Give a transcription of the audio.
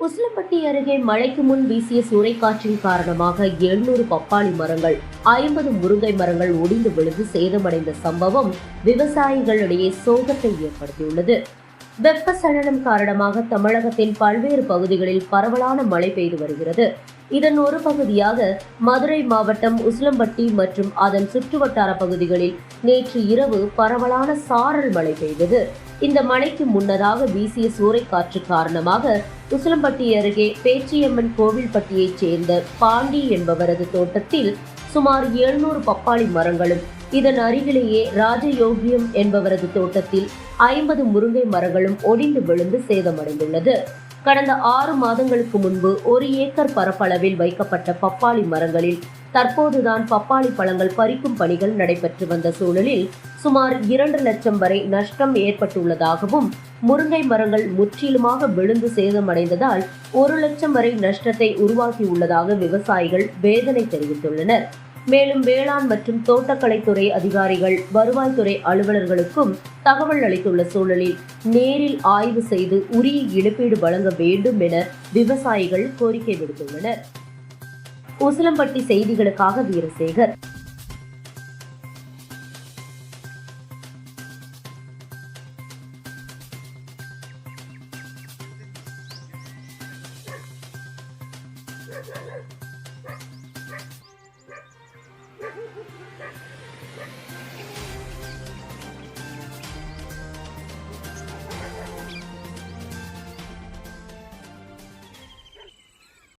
உசிலப்பட்டி அருகே மழைக்கு முன் வீசிய சூறைக்காற்றின் காரணமாக எழுநூறு பப்பாளி மரங்கள் ஐம்பது முருங்கை மரங்கள் ஒடிந்து விழுந்து சேதமடைந்த சம்பவம் விவசாயிகளிடையே சோகத்தை ஏற்படுத்தியுள்ளது. வெப்பசலனம் காரணமாக தமிழகத்தின் பல்வேறு பகுதிகளில் பரவலான மழை பெய்து வருகிறது. இதன் ஒரு பகுதியாக மதுரை மாவட்டம் உசிலம்பட்டி மற்றும் அதன் சுற்றுவட்டார பகுதிகளில் நேற்று இரவு பரவலான சாரல் மழை பெய்தது. இந்த மழைக்கு முன்னதாக வீசிய சூறைக்காற்று காரணமாக உசிலம்பட்டி அருகே பேச்சியம்மன் கோவில்பட்டியைச் சேர்ந்த பாண்டி என்பவரது தோட்டத்தில் சுமார் எழுநூறு பப்பாளி மரங்களும் இதன் அருகிலேயே ராஜயோகியம் என்பவரது தோட்டத்தில் ஐம்பது முருங்கை மரங்களும் ஒடிந்து விழுந்து சேதமடைந்துள்ளது. கடந்த ஆறு மாதங்களுக்கு முன்பு ஒரு ஏக்கர் பரப்பளவில் வைக்கப்பட்ட பப்பாளி மரங்களில் தற்போதுதான் பப்பாளி பழங்கள் பறிக்கும் பணிகள் நடைபெற்று வந்த சூழலில் சுமார் இரண்டு லட்சம் வரை நஷ்டம் ஏற்பட்டுள்ளதாகவும் முருங்கை மரங்கள் முற்றிலுமாக விழுந்து சேதமடைந்ததால் ஒரு லட்சம் வரை நஷ்டத்தை உருவாக்கியுள்ளதாக விவசாயிகள் வேதனை தெரிவித்துள்ளனர். மேலும் வேளாண் மற்றும் தோட்டக்கலைத்துறை அதிகாரிகள் வருவாய்த்துறை அலுவலர்களுக்கும் தகவல் அளித்துள்ள சூழலில் நேரில் ஆய்வு செய்து உரிய இழப்பீடு வழங்க வேண்டும் என விவசாயிகள் கோரிக்கை விடுத்துள்ளனர். உசிலம்பட்டி செய்திகளுக்காக வீரசேகர்.